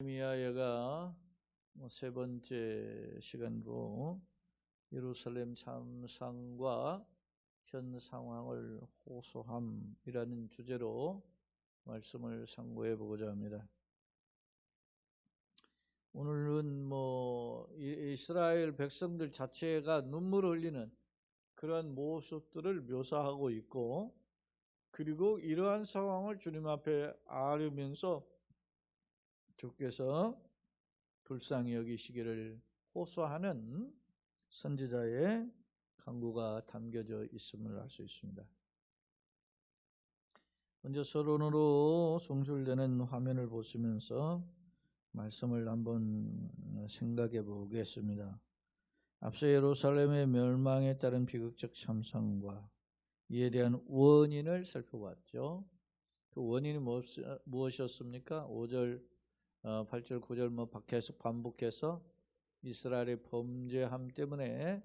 미아야가 뭐세 번째 시간으로 예루살렘 참상과 현 상황을 호소함이라는 주제로 말씀을 상고해 보고자 합니다. 오늘은 뭐 이스라엘 백성들 자체가 눈물을 흘리는 그러한 모습들을 묘사하고 있고 그리고 이러한 상황을 주님 앞에 아뢰면서 주께서 불쌍히 여기시기를 호소하는 선지자의 강구가 담겨져 있음을 알 수 있습니다. 먼저 서론으로 송출되는 화면을 보시면서 말씀을 한번 생각해 보겠습니다. 앞서 예루살렘의 멸망에 따른 비극적 참상과 이에 대한 원인을 살펴봤죠. 그 원인이 무엇이었습니까? 5절 8절 어, 9절 뭐 계속 반복해서 이스라엘의 범죄함 때문에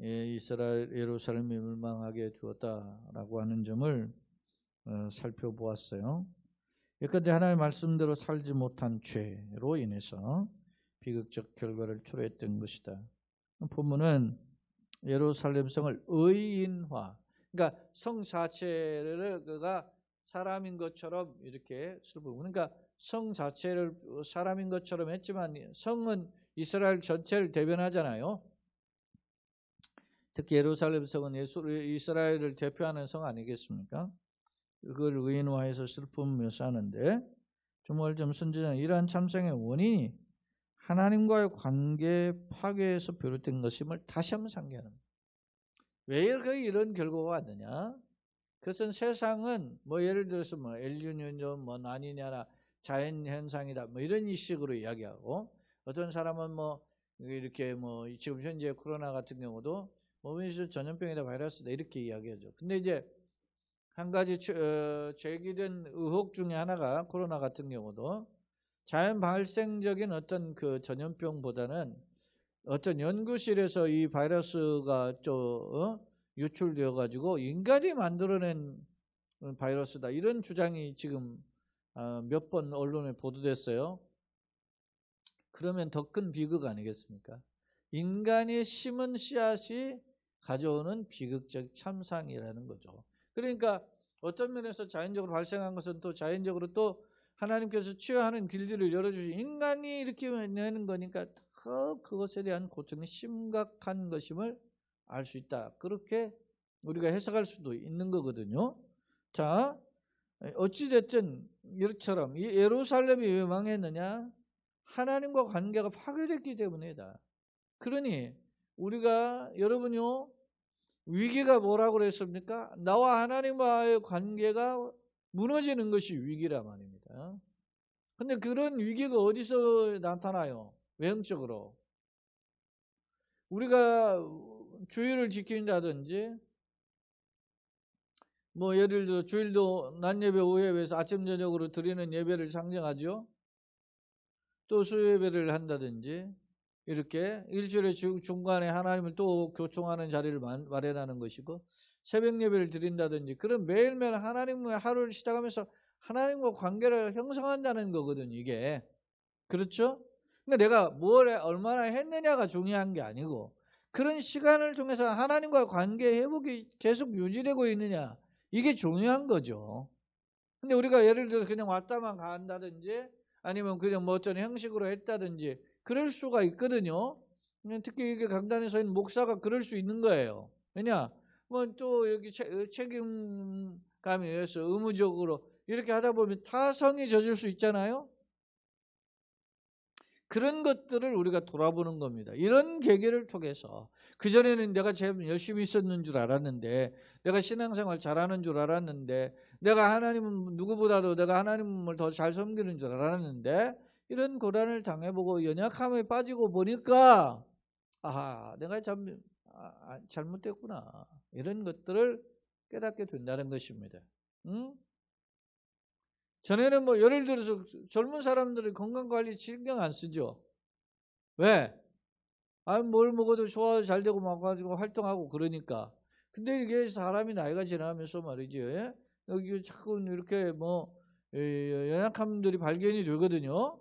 예, 이스라엘 예루살렘이 멸망하게 되었다라고 하는 점을 어, 살펴보았어요. 그런데 하나님의 말씀대로 살지 못한 죄로 인해서 비극적 결과를 초래했던 것이다. 본문은 예루살렘 성을 의인화, 그러니까 성 자체가 사람인 것처럼 이렇게 슬프고, 그러니까 성 자체를 사람인 것처럼 했지만 성은 이스라엘 전체를 대변하잖아요. 특히 예루살렘 성은 예수, 이스라엘을 대표하는 성 아니겠습니까? 그걸 의인화해서 슬픔 묘사하는데 주말점 선지자는 이러한 참상의 원인이 하나님과의 관계 파괴에서 비롯된 것임을 다시 한번 상기하는 왜 이런 결과가 왔느냐? 그것은 세상은 뭐 예를 들어서 뭐 엘류니온 뭐 난이냐나 자연 현상이다. 뭐 이런 식으로 이야기하고 어떤 사람은 뭐 이렇게 뭐 지금 현재 코로나 같은 경우도 몸에서 전염병이다 바이러스다 이렇게 이야기하죠. 근데 이제 한 가지 어, 제기된 의혹 중에 하나가 코로나 같은 경우도 자연 발생적인 어떤 그 전염병보다는 어떤 연구실에서 이 바이러스가 좀 어? 유출되어 가지고 인간이 만들어낸 바이러스다 이런 주장이 지금 아, 몇 번 언론에 보도됐어요. 그러면 더 큰 비극 아니겠습니까? 인간이 심은 씨앗이 가져오는 비극적 참상이라는 거죠. 그러니까 어떤 면에서 자연적으로 발생한 것은 또 자연적으로 또 하나님께서 치유하는 길들을 열어주신 인간이 이렇게 내는 거니까 더 그것에 대한 고통이 심각한 것임을 알 수 있다. 그렇게 우리가 해석할 수도 있는 거거든요. 자, 어찌됐든 이처럼 예루살렘이 왜 망했느냐? 하나님과 관계가 파괴됐기 때문이다. 그러니 우리가 여러분요 위기가 뭐라고 그랬습니까? 나와 하나님과의 관계가 무너지는 것이 위기라 말입니다. 근데 그런 위기가 어디서 나타나요? 외형적으로. 우리가 주의를 지킨다든지 뭐 예를 들어 주일도 낮 예배 오후 예배에서 아침 저녁으로 드리는 예배를 상징하죠. 또 수요 예배를 한다든지 이렇게 일주일의 중간에 하나님을 또 교통하는 자리를 마련하는 것이고 새벽 예배를 드린다든지 그런 매일매일 하나님과 하루를 시작하면서 하나님과 관계를 형성한다는 거거든요. 이게 그렇죠? 근데 내가 뭘 얼마나 했느냐가 중요한 게 아니고 그런 시간을 통해서 하나님과 관계 회복이 계속 유지되고 있느냐 이게 중요한 거죠. 근데 우리가 예를 들어서 그냥 왔다만 간다든지 아니면 그냥 뭐 어떤 형식으로 했다든지 그럴 수가 있거든요. 특히 이게 강단에서 있는 목사가 그럴 수 있는 거예요. 왜냐? 뭐 또 여기 어, 책임감에 의해서 의무적으로 이렇게 하다 보면 타성이 젖을 수 있잖아요. 그런 것들을 우리가 돌아보는 겁니다. 이런 계기를 통해서 그전에는 내가 제일 열심히 있었는 줄 알았는데 내가 신앙생활 잘하는 줄 알았는데 내가 하나님은 누구보다도 내가 하나님을 더 잘 섬기는 줄 알았는데 이런 고난을 당해보고 연약함에 빠지고 보니까 아 내가 참 아, 아, 잘못됐구나 이런 것들을 깨닫게 된다는 것입니다. 응? 전에는 뭐 예를 들어서 젊은 사람들이 건강관리 신경 안 쓰죠. 왜? 아, 뭘 먹어도 소화 잘 되고 막 가지고 활동하고 그러니까. 근데 이게 사람이 나이가 지나면서 말이죠. 예? 여기 자꾸 이렇게 뭐 연약함들이 발견이 되거든요.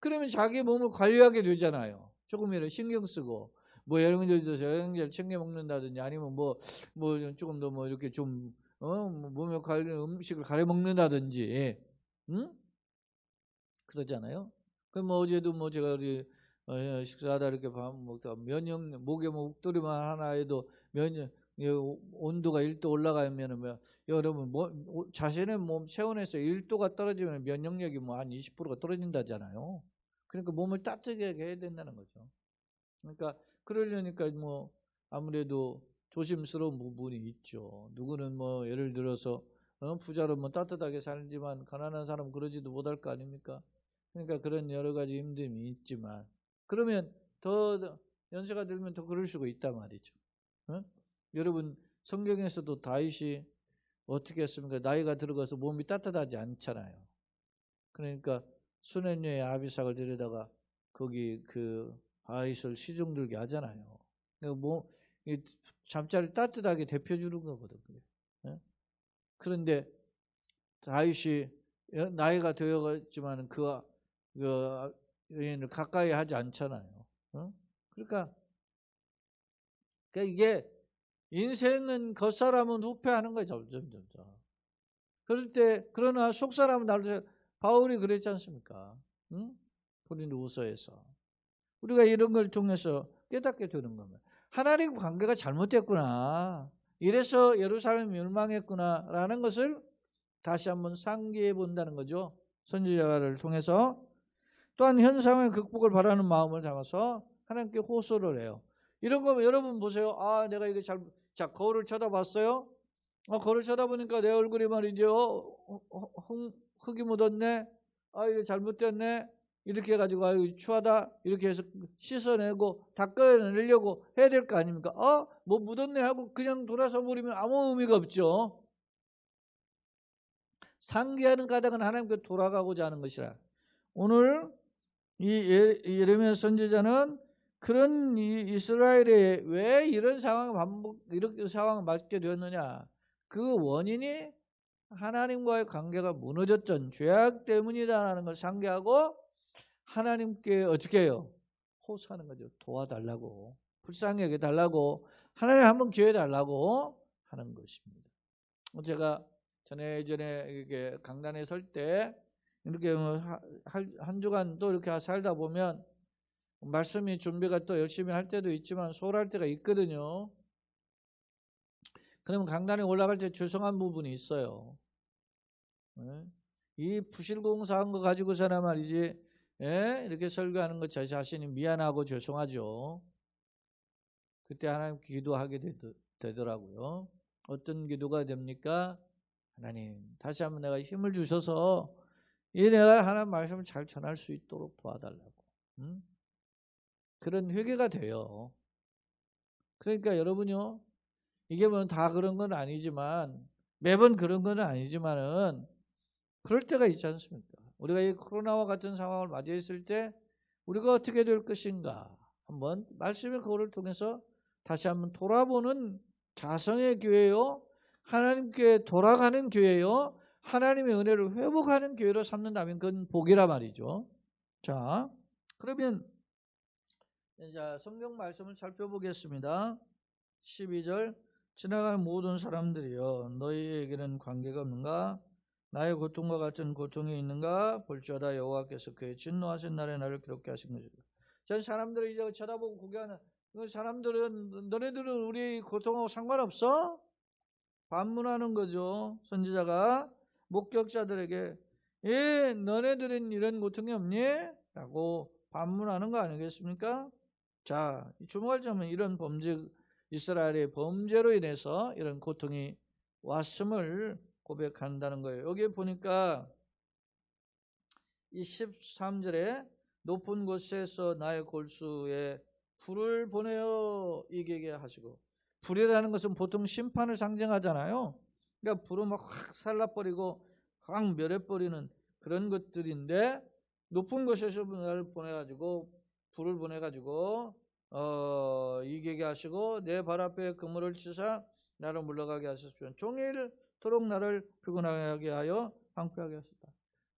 그러면 자기 몸을 관리하게 되잖아요. 조금이라도 신경 쓰고 뭐 영양제도 영양제를 챙겨 먹는다든지 아니면 뭐뭐 조금 더 뭐 이렇게 좀 어, 뭐 몸에 관련 음식을 가려 먹는다든지, 응? 그러잖아요. 그럼 뭐 어제도 뭐 제가 우리 어, 식사하다 이렇게 밥 먹다 면역 목에 뭐 목도리만 하나 해도 면역 이 온도가 1도 올라가면은 뭐 여러분 뭐 자신의 몸 체온에서 1도가 떨어지면 면역력이 뭐 한 20%가 떨어진다잖아요. 그러니까 몸을 따뜻하게 해야 된다는 거죠. 그러니까 그러려니까 뭐 아무래도 조심스러운 부분이 있죠. 누구는 뭐 예를 들어서 어, 부자로 뭐 따뜻하게 살지만 가난한 사람 은 그러지도 못할 거 아닙니까? 그러니까 그런 여러 가지 힘듦이 있지만 그러면 더 연세가 들면 더 그럴 수가 있단 말이죠. 어? 여러분 성경에서도 다윗이 어떻게 했습니까? 나이가 들어가서 몸이 따뜻하지 않잖아요. 그러니까 수년녀의 아비삭을 데려다가 거기 그 다윗을 시중 들게 하잖아요. 그러니까 뭐 잠자리 따뜻하게 데펴 주는 거거든. 요 그런데 다윗이 나이가 되어갔지만 그, 그 여인을 가까이 하지 않잖아요. 어? 그러니까, 그러니까 이게 인생은 겉사람은 후패하는 거예요. 점점 점점. 그럴 때 그러나 속사람은 달라 바울이 그랬지 않습니까? 응? 본인 우서에서 우리가 이런 걸 통해서 깨닫게 되는 겁니다. 하나님 관계가 잘못됐구나. 이래서 예루살렘이 멸망했구나라는 것을 다시 한번 상기해 본다는 거죠. 선지자를 통해서 또한 현상의 극복을 바라는 마음을 담아서 하나님께 호소를 해요. 이런 거면 여러분 보세요. 아, 내가 이게 잘, 자, 거울을 쳐다봤어요. 어, 거울을 쳐다보니까 내 얼굴이 말이죠. 어, 어, 흙이 묻었네. 아, 이게 잘못됐네. 이렇게 해가지고 아유 추하다 이렇게 해서 씻어내고 닦아내려고 해야 될 거 아닙니까? 어? 뭐 묻었네 하고 그냥 돌아서 버리면 아무 의미가 없죠. 상기하는 까닭은 하나님께 돌아가고자 하는 것이라. 오늘 이 예레미야 선지자는 그런 이스라엘에 왜 이런 상황 반복 이렇게 상황을 맞게 되었느냐? 그 원인이 하나님과의 관계가 무너졌던 죄악 때문이다라는 걸 상기하고 하나님께 어떻게 해요? 호소하는 거죠. 도와달라고. 불쌍히 여겨 달라고. 하나님 한번 기회 달라고 하는 것입니다. 제가 전에 이게 강단에 설 때 이렇게 뭐한 주간 또 이렇게 살다 보면 말씀이 준비가 또 열심히 할 때도 있지만 소홀할 때가 있거든요. 그러면 강단에 올라갈 때 죄송한 부분이 있어요. 네? 이 부실공사한 거 가지고서나 말이지 예? 이렇게 설교하는 것 저 자신이 미안하고 죄송하죠. 그때 하나님 기도하게 되더라고요. 어떤 기도가 됩니까? 하나님, 다시 한번 내가 힘을 주셔서 이 내가 하나님 말씀을 잘 전할 수 있도록 도와달라고. 음? 그런 회개가 돼요. 그러니까 여러분요, 이게 뭐 다 그런 건 아니지만 매번 그런 건 아니지만은 그럴 때가 있지 않습니까? 우리가 이 코로나와 같은 상황을 맞이했을 때 우리가 어떻게 될 것인가 한번 말씀의 거울을 통해서 다시 한번 돌아보는 자성의 교회요 하나님께 돌아가는 교회요 하나님의 은혜를 회복하는 교회로 삼는다면 그건 복이라 말이죠. 자 그러면 이제 성경 말씀을 살펴보겠습니다. 12절 지나가는 모든 사람들이여 너희에게는 관계가 없는가 나의 고통과 같은 고통이 있는가 볼지어다 여호와께서 그의 진노하신 날에 나를 괴롭게 하신 것이다. 전 사람들을 이제 쳐다보고 그 사람들은 너네들은 우리 고통하고 상관없어? 반문하는 거죠. 선지자가 목격자들에게 예, 너네들은 이런 고통이 없니? 라고 반문하는 거 아니겠습니까? 자, 주목할 점은 이런 범죄 이스라엘의 범죄로 인해서 이런 고통이 왔음을 고백한다는 거예요. 여기 보니까 이 13절에 높은 곳에서 나의 골수에 불을 보내어 이기게 하시고 불이라는 것은 보통 심판을 상징하잖아요. 그러니까 불을 막확 살라버리고 확 멸해버리는 그런 것들인데 높은 곳에서 나를 보내가지고 불을 보내가지고 어, 이기게 하시고 내 발 앞에 그물을 치사 나를 물러가게 하셨으면 종일 토록 나를 피곤하게 하여 황폐하게 하셨다.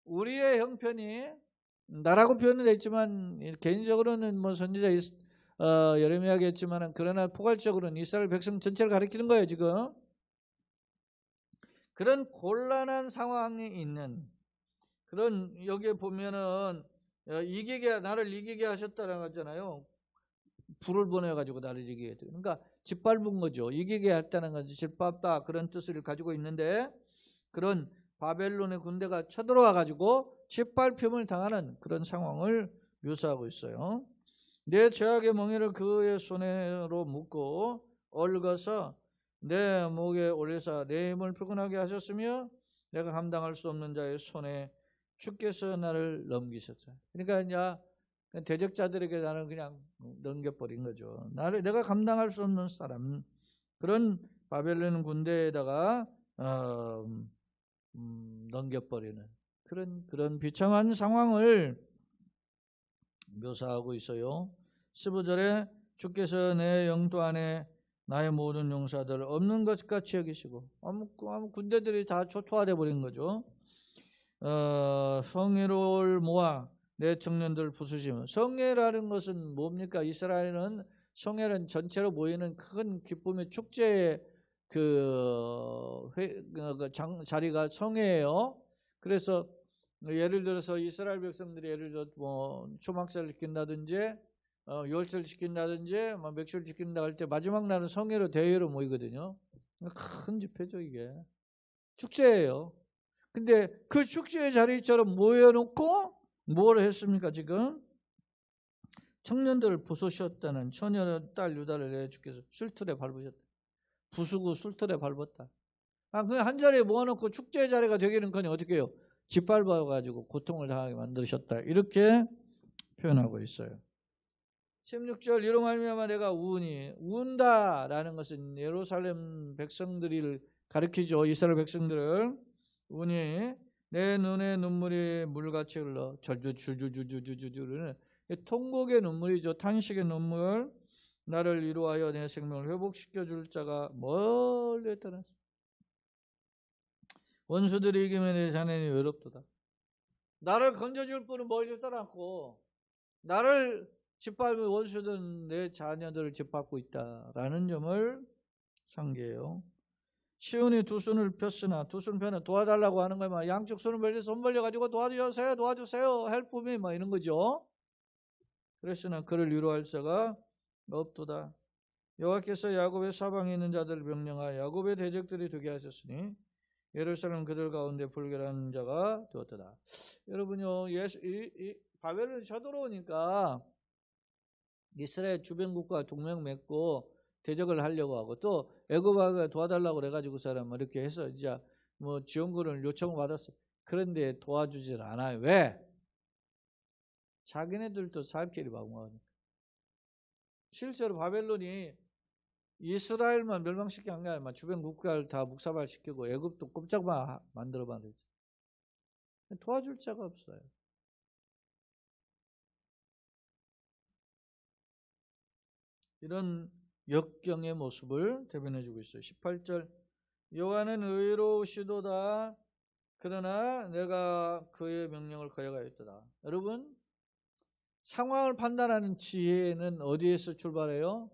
우리의 형편이 나라고 표현은 했지만 개인적으로는 뭐 선지자 어, 했지만은 그러나 포괄적으로는 이스라엘 백성 전체를 가리키는 거예요 지금. 그런 곤란한 상황에 있는 그런 여기에 보면은 어, 이기게 나를 이기게 하셨다라고 하잖아요. 불을 보내가지고 나를 이기게 했다. 그러니까 짓밟은 거죠. 이기게 했다는 것이 짓밟다 그런 뜻을 가지고 있는데 그런 바벨론의 군대가 쳐들어와 가지고 짓밟힘을 당하는 그런 상황을 묘사하고 있어요. 내 죄악의 멍에를 그의 손으로 묶고 얽어서 내 목에 올려서 내 힘을 피곤하게 하셨으며 내가 감당할 수 없는 자의 손에 주께서 나를 넘기셨다. 그러니까 이제 대적자들에게 나를 그냥 넘겨버린 거죠. 나를 내가 감당할 수 없는 사람 그런 바벨론 군대에다가 어, 음, 넘겨버리는 그런 그런 비참한 상황을 묘사하고 있어요. 15절에 주께서 내 영도 안에 나의 모든 용사들 없는 것 같이 여기시고 아무, 아무 군대들이 다 초토화돼 버린 거죠. 어, 성애를 모아 내 청년들 부수시면 성애라는 것은 뭡니까? 이스라엘은 성애는 전체로 모이는 큰 기쁨의 축제의 그, 회, 그 장, 자리가 성회예요. 그래서 예를 들어서 이스라엘 백성들이 예를 들어 뭐 초막사를 지킨다든지 어, 유월절 지킨다든지 뭐 맥주를 지킨다 할 때 마지막 날은 성회로 대회로 모이거든요. 큰 집회죠 이게 축제예요. 근데 그 축제의 자리처럼 모여놓고 뭘 했습니까 지금? 청년들을 부수셨다는 처녀 딸 유다를 내 주께서 술틀에 밟으셨다. 부수고 술틀에 밟았다. 아, 그냥 한 자리에 모아놓고 축제 자리가 되기는 거니 어떻게 해요? 짓밟아가지고 고통을 당하게 만드셨다. 이렇게 표현하고 있어요. 16절 이로 말미암아 내가 우니 운다라는 것은 예루살렘 백성들을 가리키죠. 이스라엘 백성들을 우니 내 눈에 눈물이 물같이 흘러 절주줄줄줄줄줄줄은 통곡의 눈물이죠. 탄식의 눈물. 나를 위로하여 내 생명을 회복시켜 줄 자가 멀리 떠났어. 원수들이 이기면 내 자네는 외롭도다. 나를 건져줄 분은 멀리 떠났고 나를 짓밟은 원수들은 내 자녀들을 짓밟고 있다라는 점을 상기해요. 시온이 두 손을 폈으나 두 손 펴는 도와달라고 하는 거야. 막 양쪽 손을 벌려 손 벌려 가지고 도와주세요, 도와주세요, 헬프미 막 이런 거죠. 그랬으나 그를 위로할 자가 없도다. 여호와께서 야곱의 사방에 있는 자들을 명령하여 야곱의 대적들이 되게 하셨으니 예루살렘 그들 가운데 불결한 자가 되었다. 여러분요, 예수, 이, 이 바벨론이 쳐들어오니까 이스라엘 주변 국가 동맹 맺고 대적을 하려고 하고 또 애굽아가 도와달라고 그래가지고 그 사람 이렇게 해서 이제 뭐 지원군을 요청을 받았어. 그런데 도와주질 않아요. 왜? 자기네들도 살 길이 막막하니까. 실제로 바벨론이 이스라엘만 멸망시킨 게 아니라 주변 국가를 다 묵사발시키고 애굽도 꼼짝만 만들어 버렸지. 도와줄 자가 없어요. 이런 역경의 모습을 대변해 주고 있어요. 18절 여호와는 의로우시도다 그러나 내가 그의 명령을 거역하였도다. 여러분 상황을 판단하는 지혜는 어디에서 출발해요?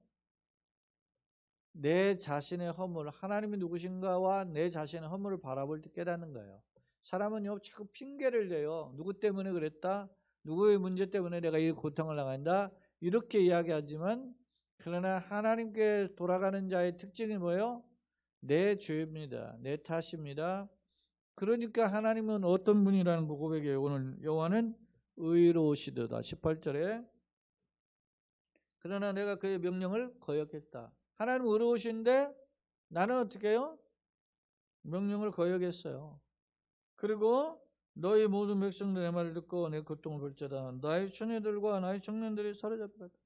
내 자신의 허물, 하나님이 누구신가와 내 자신의 허물을 바라볼 때 깨닫는 거예요. 사람은요, 자꾸 핑계를 대요. 누구 때문에 그랬다? 누구의 문제 때문에 내가 이 고통을 나간다? 이렇게 이야기하지만, 그러나 하나님께 돌아가는 자의 특징이 뭐예요? 내 죄입니다. 내 탓입니다. 그러니까 하나님은 어떤 분이라는 그 고백에 오늘 여호와는 의로우시도다. 18절에 그러나 내가 그의 명령을 거역했다. 하나님 의로우신데 나는 어떻게 해요? 명령을 거역했어요. 그리고 너희 모든 백성들 내 말을 듣고 내 고통을 볼지다. 나의 처녀들과 나의 청년들이 사로잡혔다.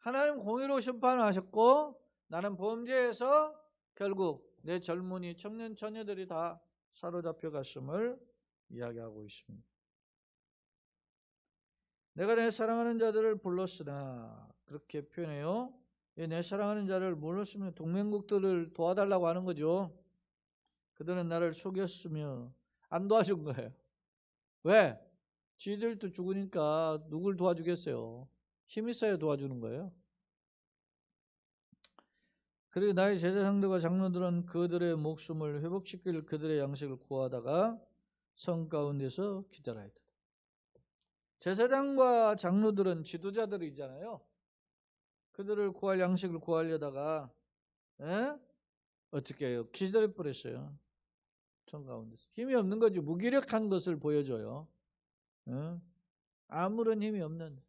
하나님 공의로 심판하셨고 나는 범죄에서 결국 내 젊은이 청년 처녀들이 다 사로잡혀 갔음을 이야기하고 있습니다. 내가 내 사랑하는 자들을 불렀으나 그렇게 표현해요. 내 사랑하는 자를 불렀으면 동맹국들을 도와달라고 하는 거죠. 그들은 나를 속였으며 안 도와준 거예요. 왜? 지들도 죽으니까 누굴 도와주겠어요? 힘 있어야 도와주는 거예요. 그리고 나의 제사장들과 장로들은 그들의 목숨을 회복시킬 그들의 양식을 구하다가 성 가운데서 돼. 제사장과 장로들은 지도자들이잖아요. 그들을 구할 양식을 구하려다가 에? 어떻게 해요? 기다려 버렸어요. 성 가운데서 힘이 없는 거지 무기력한 것을 보여줘요. 에? 아무런 힘이 없는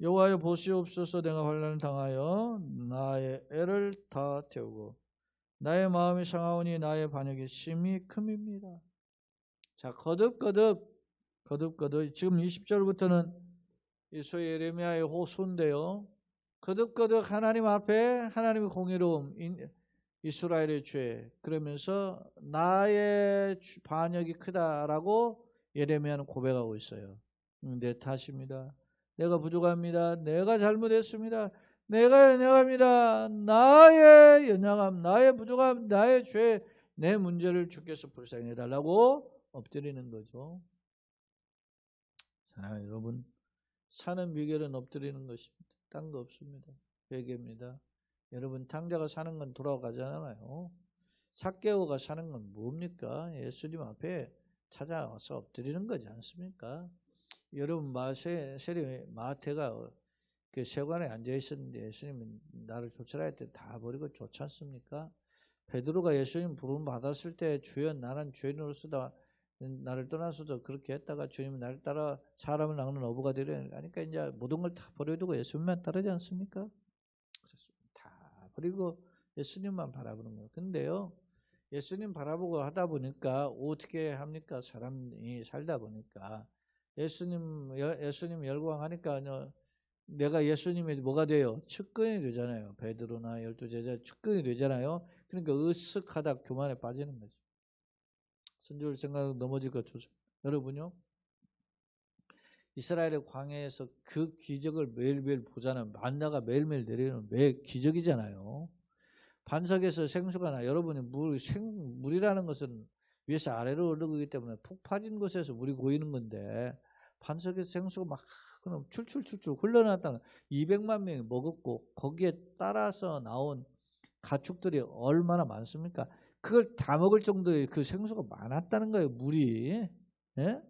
여호와여 보시옵소서 내가 환란을 당하여 나의 애를 다 태우고 나의 마음이 상하오니 나의 반역이 심히 큼입니다. 자 거듭거듭 거듭거듭 지금 20절부터는 이소 예레미야의 호소인데요. 거듭거듭 하나님 앞에 하나님의 공의로움 이스라엘의 죄 그러면서 나의 반역이 크다라고 예레미야는 고백하고 있어요. 음, 내 탓입니다. 내가 부족합니다. 내가 잘못했습니다. 내가 연약합니다. 나의 연약함, 나의 부족함, 나의 죄, 내 문제를 주께서 불쌍해 달라고 엎드리는 거죠. 자, 여러분 사는 비결은 엎드리는 것입니다. 딴 거 없습니다. 회개입니다. 여러분 탕자가 사는 건 돌아가잖아요. 사개오가 사는 건 뭡니까? 예수님 앞에 찾아와서 엎드리는 거지 않습니까? 여러분 마세 세리 마태가 그 세관에 앉아 있었는데 예수님은 나를 조철할 때다 버리고 좋지 않습니까? 베드로가 예수님 부름 받았을 때 주여 나는 죄인으로서다 나를 떠나서도 그렇게 했다가 주님이 나를 따라 사람을 낳는 어부가 되려 하니까 이제 모든 걸 다 버려두고 예수님만 따르지 않습니까? 다 버리고 예수님만 바라보는 거예요. 근데요, 예수님 바라보고 하다 보니까 어떻게 합니까? 사람이 살다 보니까 예수님 예수님 열광하니까 내가 예수님이 뭐가 돼요? 측근이 되잖아요. 베드로나 열두 제자 측근이 되잖아요. 그러니까 으쓱하다 교만에 빠지는 거죠. 선조를 생각 넘어질 것 조심. 여러분요. 이스라엘의 광야에서 그 기적을 매일매일 보잖아요. 만나가 매일매일 내리는 매 기적이잖아요. 반석에서 생수가 나. 여러분이 물, 생, 물이라는 것은 위에서 아래로 흐르기 때문에 폭 파진 곳에서 물이 고이는 건데 반석에서 생수가 막 그럼 출출출출 흘러나왔다는 200만 명이 먹었고 거기에 따라서 나온 가축들이 얼마나 많습니까? 그걸 다 먹을 정도의 그 생수가 많았다는 거예요. 물이. 예?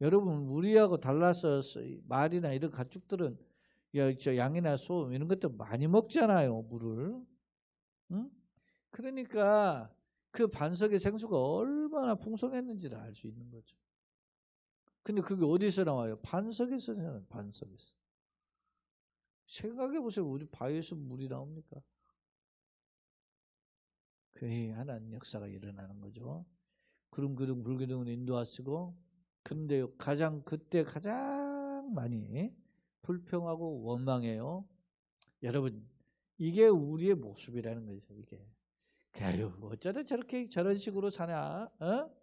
여러분 물이하고 달라서 말이나 이런 가축들은 양이나 소 이런 것들 많이 먹잖아요. 물을. 응? 그러니까 그 반석의 생수가 얼마나 풍성했는지를 알 수 있는 거죠. 근데 그게 어디서 나와요? 반석에서 나와요. 반석에서. 생각해 보세요. 우리 바위에서 물이 나옵니까? 그게 하나님 역사가 일어나는 거죠. 구름 기둥, 불 기둥은 인도하시고 근데 가장 그때 가장 많이 불평하고 원망해요. 여러분 이게 우리의 모습이라는 거죠. 이게. 아유 어쩌다 저렇게 저런 식으로 사냐? 어?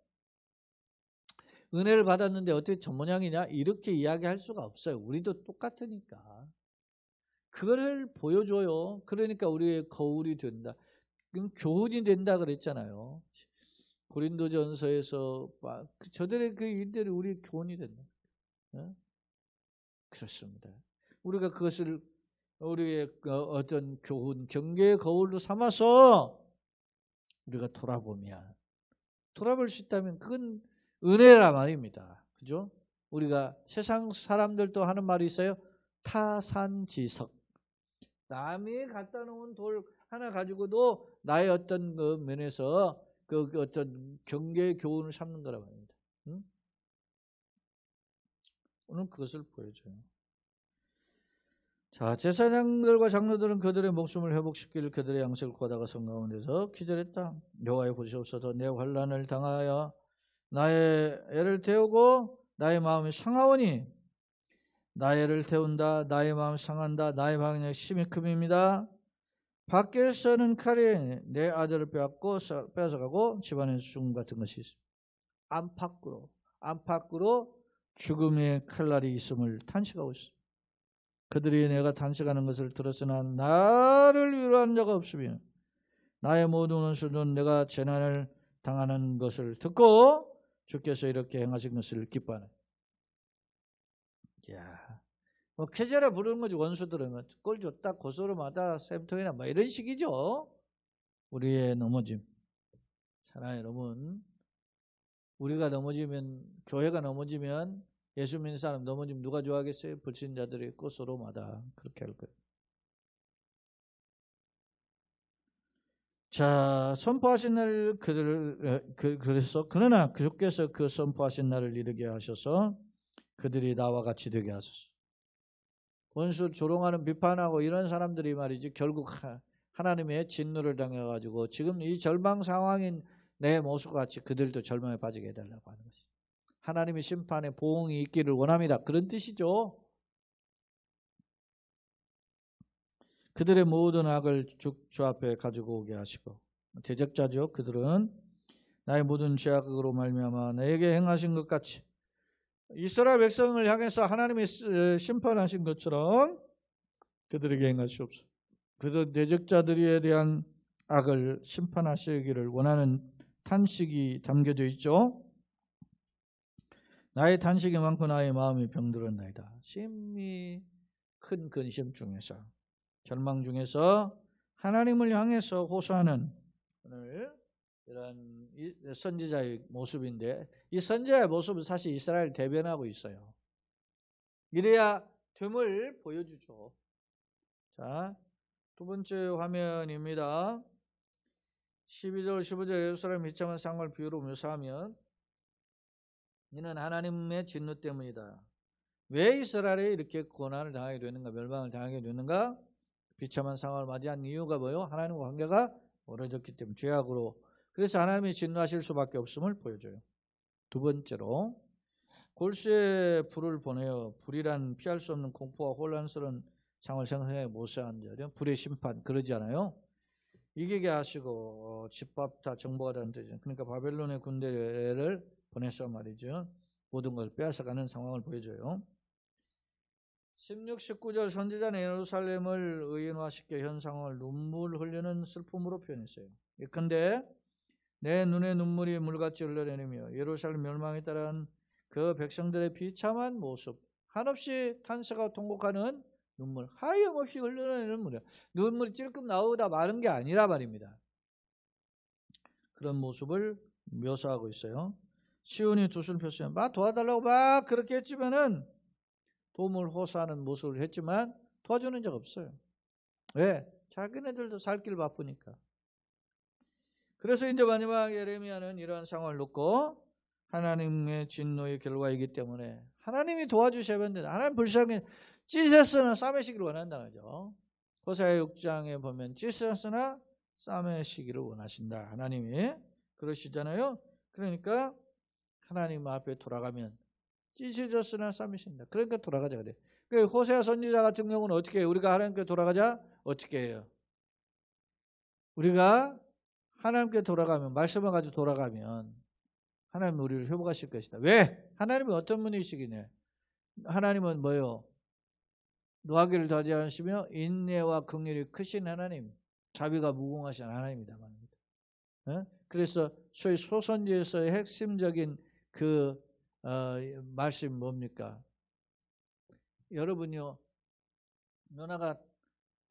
은혜를 받았는데 어떻게 저 모양이냐? 이렇게 이야기할 수가 없어요. 우리도 똑같으니까. 그거를 보여줘요. 그러니까 우리의 거울이 된다. 교훈이 된다 그랬잖아요. 고린도전서에서 그 저들의 그 일들이 우리 교훈이 된다. 어? 그렇습니다. 우리가 그것을 우리의 그 어떤 교훈, 경계의 거울로 삼아서 우리가 돌아보면 돌아볼 수 있다면 그건 은혜라 말입니다. 그죠? 우리가 세상 사람들도 하는 말이 있어요. 타산지석. 남이 갖다 놓은 돌 하나 가지고도 나의 어떤 그 면에서 그, 그 어떤 경계의 교훈을 삼는 거라 말입니다. 응? 오늘 그것을 보여줘요. 자, 제사장들과 장로들은 그들의 목숨을 회복시킬 그들의 양식을 구하다가 성 가운데서 기절했다. 여호와의 보시옵소서 내 환란을 당하여 나의 애를 태우고 나의 마음이 상하오니 나의 애를 태운다 나의 마음 상한다 나의 방향 심히 큼입니다. 밖에서는 칼이 내 아들을 빼앗고 뺏어가고 집안에서 죽음 같은 것이 안팎으로 안팎으로 죽음의 칼날이 있음을 탄식하고 있습니다. 그들이 내가 탄식하는 것을 들었으나 나를 위로한 자가 없으며 나의 모든 원수는 내가 재난을 당하는 것을 듣고 주께서 이렇게 행하신 것을 기뻐하는. 야, 뭐 계절에 부르는 거지 원수들은 꼴 줬다 고소로 마다 샘통이나 뭐 이런 식이죠. 우리의 넘어짐. 사랑의 여러분, 우리가 넘어지면 교회가 넘어지면 예수 믿는 사람 넘어지면 누가 좋아하겠어요? 불신자들이 꽃으로마다 그렇게 할 거예요. 자, 선포하신 날 그들 그, 그래서 그러나 그주께서 그 선포하신 날을 이르게 하셔서 그들이 나와 같이 되게 하소서. 원수 조롱하는 비판하고 이런 사람들이 말이지 결국 하나님의 진노를 당해 가지고 지금 이 절망 상황인 내 모습 같이 그들도 절망에 빠지게 해달라고 하는 것이. 하나님의 심판에 보응이 있기를 원합니다. 그런 뜻이죠. 그들의 모든 악을 주, 주 앞에 가지고 오게 하시고 대적자죠. 그들은 나의 모든 죄악으로 말미암아 내게 행하신 것 같이 이스라엘 백성을 향해서 하나님이 심판하신 것처럼 그들에게 행하시옵소서. 그들 대적자들에 대한 악을 심판하시기를 원하는 탄식이 담겨져 있죠. 나의 탄식이 많고 나의 마음이 병들었나이다. 심히 큰 근심 중에서 절망 중에서 하나님을 향해서 호소하는 오늘 이런 선지자의 모습인데 이 선지자의 모습은 사실 이스라엘 대변하고 있어요. 이래야 됨을 보여주죠. 자, 두 번째 화면입니다. 12절 15절 예루살렘 미참한 상을 비유로 묘사하면 이는 하나님의 진노 때문이다. 왜 이스라엘이 이렇게 고난을 당하게 되는가 멸망을 당하게 되는가 비참한 상황을 맞이한 이유가 뭐예요? 하나님과 관계가 멀어졌기 때문에 죄악으로 그래서 하나님이 진노하실 수밖에 없음을 보여줘요. 두 번째로 골수에 불을 보내어 불이란 피할 수 없는 공포와 혼란스러운 상을 생성해 모세한 자죠. 불의 심판 그러지 않아요? 이기게 하시고 어, 집밥 다 정보가 되는 뜻이죠. 그러니까 바벨론의 군대를 보내서 말이죠. 모든 걸 빼앗아가는 상황을 보여줘요. 16, 19절 선지자는 예루살렘을 의인화시켜 현상을 눈물 흘리는 슬픔으로 표현했어요. 예컨대 내 눈에 눈물이 물같이 흘러내리며 예루살렘 멸망에 따른 그 백성들의 비참한 모습 한없이 탄세가 통곡하는 눈물 하염없이 흘러내리는 눈물 눈물이 찔끔 나오다 마는 게 아니라 말입니다. 그런 모습을 묘사하고 있어요. 시온이 두 손을 폈어요. 막 도와달라고 막 그렇게 했지만은 도움을 호소하는 모습을 했지만 도와주는 적 없어요. 왜? 자기네들도 살길 바쁘니까. 그래서 이제 마지막 예레미야는 이러한 상황을 놓고 하나님의 진노의 결과이기 때문에 하나님이 도와주셔야 되는데 하나님 불쌍히 찢었으나 싸매시기를 원한다는 거죠. 호사의 6장에 보면 찢었으나 싸매시기를 원하신다. 하나님이 그러시잖아요. 그러니까 하나님 앞에 돌아가면 찢어졌으나 싸매신다. 그러니까 돌아가자 그래. 그 호세아 선지자 같은 경우는 어떻게 해요? 우리가 하나님께 돌아가자 어떻게 해요? 우리가 하나님께 돌아가면 말씀을 가지고 돌아가면 하나님 우리를 회복하실 것이다. 왜? 하나님은 어떤 분이시기냐? 하나님은 뭐요? 노하기를 더디하시며 인내와 긍휼이 크신 하나님, 자비가 무궁하신 하나님이다 말입니다. 어? 그래서 소위 소선지에서의 핵심적인 그 어, 말씀 뭡니까? 여러분요, 누나가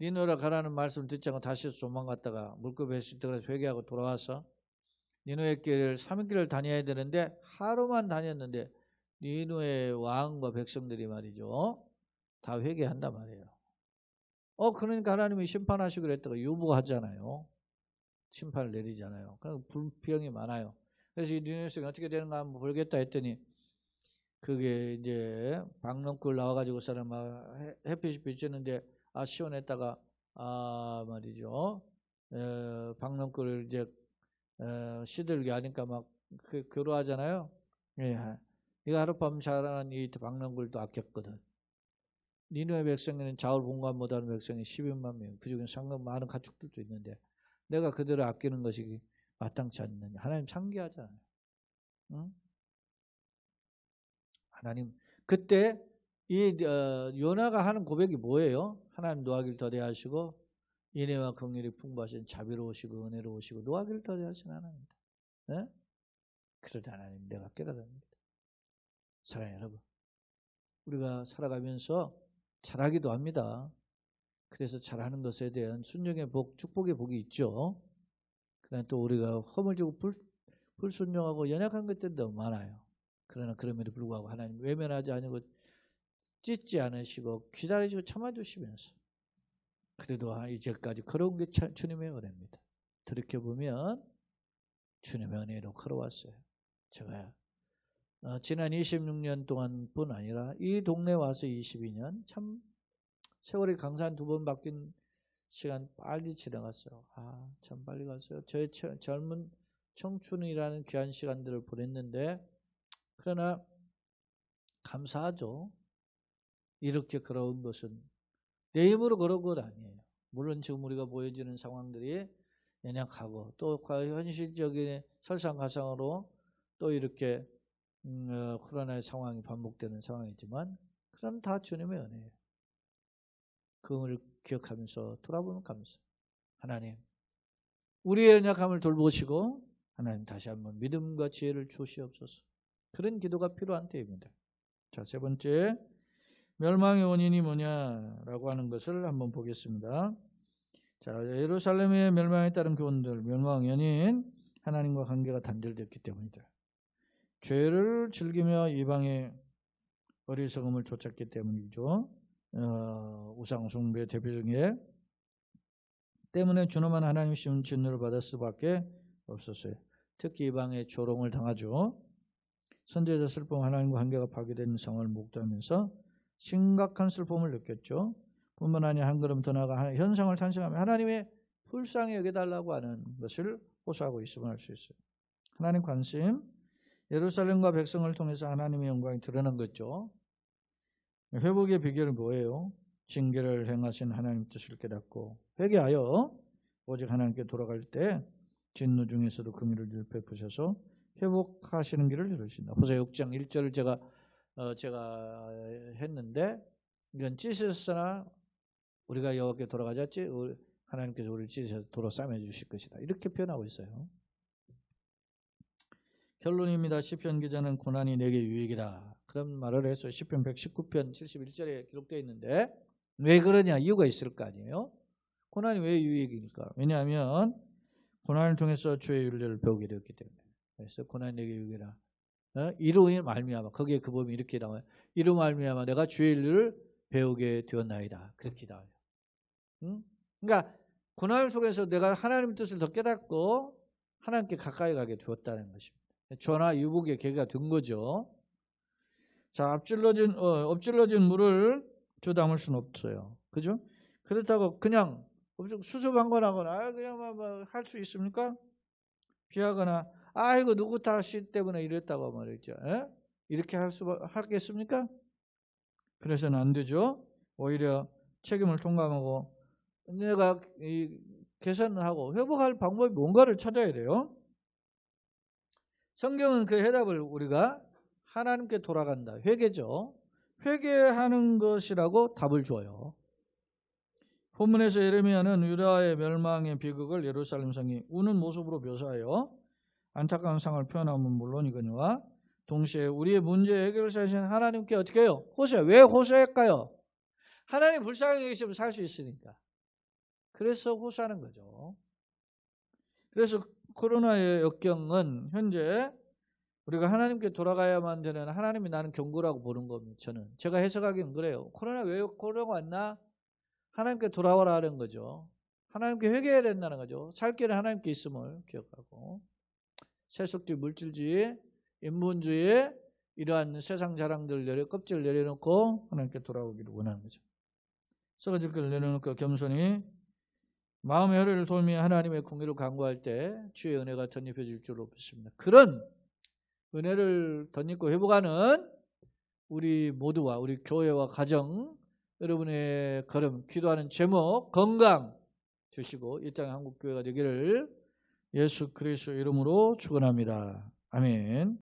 니노라 가라는 말씀 듣지 않고 다시 도망갔다가 물급에 있을 때 회개하고 돌아와서 니노의 길을 3일길을 다녀야 되는데 하루만 다녔는데 니노의 왕과 백성들이 말이죠. 다 회개한단 말이에요. 어, 그러니까 하나님이 심판하시고 그랬다가 유보하잖아요. 심판을 내리잖아요. 그러니까 불평이 많아요. 그래서 이 니노에서 어떻게 되는가 한번 보겠다 했더니 그게 이제 박농골 나와가지고 사람 막 햇빛이 비치는데 아 시원했다가 아 말이죠 에, 박농골을 이제 에, 시들게 하니까 막 그, 괴로워하잖아요. 예. 이거 하룻밤 자라는 이 박농골도 아꼈거든. 니누의 백성에는 자울 본관 못하는 백성이 12만 명, 그 중에 상당 많은 가축들도 있는데 내가 그들을 아끼는 것이 마땅치 않느냐. 하나님 창기하잖아요. 응? 하나님 그때 이 어, 요나가 하는 고백이 뭐예요? 하나님 노하기를 더대하시고 인애와 긍휼이 풍부하신 자비로우시고 은혜로우시고 노하기를 더대하신 하나님입니다. 네? 그러다 하나님 내가 깨달았습니다. 사랑하는 여러분, 우리가 살아가면서 잘하기도 합니다. 그래서 잘하는 것에 대한 순종의 복, 축복의 복이 있죠. 그러나 또 우리가 허물지고 불, 불순종하고 연약한 것들도 많아요. 그러나 그럼에도 불구하고 하나님 외면하지 않고 찢지 않으시고 기다리시고 참아주시면서 그래도 아, 이제까지 걸어온 게 주님의 은혜입니다. 돌이켜보면 주님의 은혜로 걸어왔어요. 제가 어, 지난 26년 동안뿐 아니라 이 동네 와서 22년 참 세월이 강산 두 번 바뀐 시간 빨리 지나갔어요. 아, 참 빨리 갔어요. 저의 젊은 청춘이라는 귀한 시간들을 보냈는데 그러나 감사하죠. 이렇게 걸어온 것은 내 힘으로 걸어온 것 아니에요. 물론 지금 우리가 보여지는 상황들이 연약하고 또 현실적인 설상가상으로 또 이렇게 음, 어, 코로나의 상황이 반복되는 상황이지만 그럼 다 주님의 은혜예요. 그걸 기억하면서 돌아보면 감사. 하나님, 우리의 연약함을 돌보시고 하나님 다시 한번 믿음과 지혜를 주시옵소서. 그런 기도가 필요한 때입니다. 자, 세 번째 멸망의 원인이 뭐냐라고 하는 것을 한번 보겠습니다. 자, 예루살렘의 멸망에 따른 교훈들, 멸망 연인 하나님과 관계가 단절됐기 때문이다. 죄를 즐기며 이방의 어리석음을 쫓았기 때문이죠. 어, 우상숭배 대표적인 때문에 준엄한 하나님 심 진노를 받을 수밖에 없었어요. 특히 이방의 조롱을 당하죠. 선제자 슬픔 하나님과 관계가 파괴된 상황을 목도하면서 심각한 슬픔을 느꼈죠. 뿐만 아니라 한 걸음 더 나아가 현상을 탄생하며 하나님의 불쌍히 여겨달라고 하는 것을 호소하고 있음을 알 수 있어요. 하나님 관심, 예루살렘과 백성을 통해서 하나님의 영광이 드러난 거죠. 회복의 비결은 뭐예요? 징계를 행하신 하나님 뜻을 깨닫고 회개하여 오직 하나님께 돌아갈 때 진노 중에서도 금일을 베푸셔서 회복하시는 길을 열으신다. 호세 6장 1절을 제가 어, 제가 했는데 이건 찢으나 우리가 여호와께 돌아가졌지 하나님께서 우리를 찢으셔서 도로 싸매 주실 것이다. 이렇게 표현하고 있어요. 결론입니다. 시편 기자는 고난이 내게 유익이다. 그런 말을 했어요. 시편 119편 71절에 기록되어 있는데 왜 그러냐 이유가 있을 거 아니에요. 고난이 왜 유익일까? 왜냐하면 고난을 통해서 주의 윤리를 배우게 되었기 때문에. 그래서 고난이 내게 유익이라. 어? 이로 말미암아 거기에 그 법이 이렇게 나와요. 이로 말미암아 내가 주의 윤리를 배우게 되었나이다. 그렇게 나와요. 응? 그러니까 고난을 통해서 내가 하나님 뜻을 더 깨닫고 하나님께 가까이 가게 되었다는 것입니다. 전화 유복의 계기가 된 거죠. 자, 앞질러진, 어, 엎질러진 물을 주 담을 수는 없어요. 그죠? 그렇다고 그냥 아, 그냥 뭐, 뭐 할수 있습니까? 비하거나 아이고 누구 탓이 때문에 이랬다고 말했죠. 에? 이렇게 할 수 하겠습니까? 그래서는 안 되죠. 오히려 책임을 통감하고 내가 이 개선하고 회복할 방법이 뭔가를 찾아야 돼요. 성경은 그 해답을 우리가 하나님께 돌아간다. 회개죠. 회개하는 것이라고 답을 줘요. 본문에서 예레미야는 유다의 멸망의 비극을 예루살렘 성이 우는 모습으로 묘사하여 안타까운 상을 표현하면 물론이거니와 동시에 우리의 문제 해결을 사신 하나님께 어떻게 해요? 호소해. 왜 호소할까요? 하나님 불쌍히 계시면 살 수 있으니까. 그래서 호소하는 거죠. 그래서 코로나의 역경은 현재 우리가 하나님께 돌아가야만 되는 하나님이 나는 경고라고 보는 겁니다. 저는 제가 해석하기는 그래요. 코로나 왜 코로나가 왔나? 하나님께 돌아오라는 거죠. 하나님께 회개해야 된다는 거죠. 살 길은 하나님께 있음을 기억하고 세속주의, 물질주의, 인본주의 이러한 세상 자랑들 내려 껍질 내려놓고 하나님께 돌아오기를 원하는 거죠. 썩어질 것을 내려놓고 겸손히 마음의 혈의를 돌며 하나님의 궁리를 강구할 때 주의 은혜가 덧입혀 질 줄로 믿습니다. 그런 은혜를 덧입고 회복하는 우리 모두와 우리 교회와 가정 여러분의 걸음 기도하는 제목 건강 주시고 이 땅의 한국교회가 되기를 예수 그리스도 이름으로 축원합니다. 아멘.